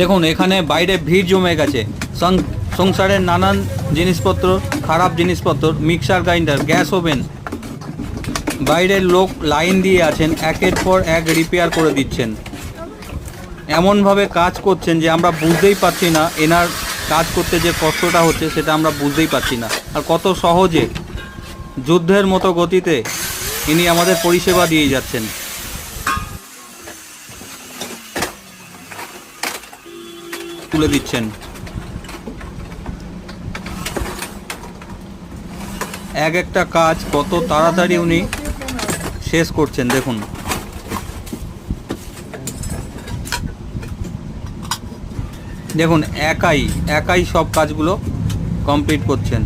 দেখুন, এখানে বাইরে ভিড় জমে গেছে। সংসারের নানান জিনিসপত্র, খারাপ জিনিসপত্র, মিক্সার গ্রাইন্ডার, গ্যাস ওভেন। বাইরের লোক লাইন দিয়ে আছেন, একের পর এক রিপেয়ার করে দিচ্ছেন। এমনভাবে কাজ করছেন যে আমরা বুঝতেই পারছি না এনার কাজ করতে যে কষ্টটা হচ্ছে, সেটা আমরা বুঝতেই পারছি না। আর কত সহজে যুদ্ধের মতো গতিতে ইনি আমাদের পরিষেবা দিয়ে যাচ্ছেন। তুলে দিচ্ছেন। এক একটা কাজ কত তাড়াতাড়ি উনি শেষ করছেন, দেখুন। দেখুন, একাই একাই সব কাজগুলো কমপ্লিট করছেন।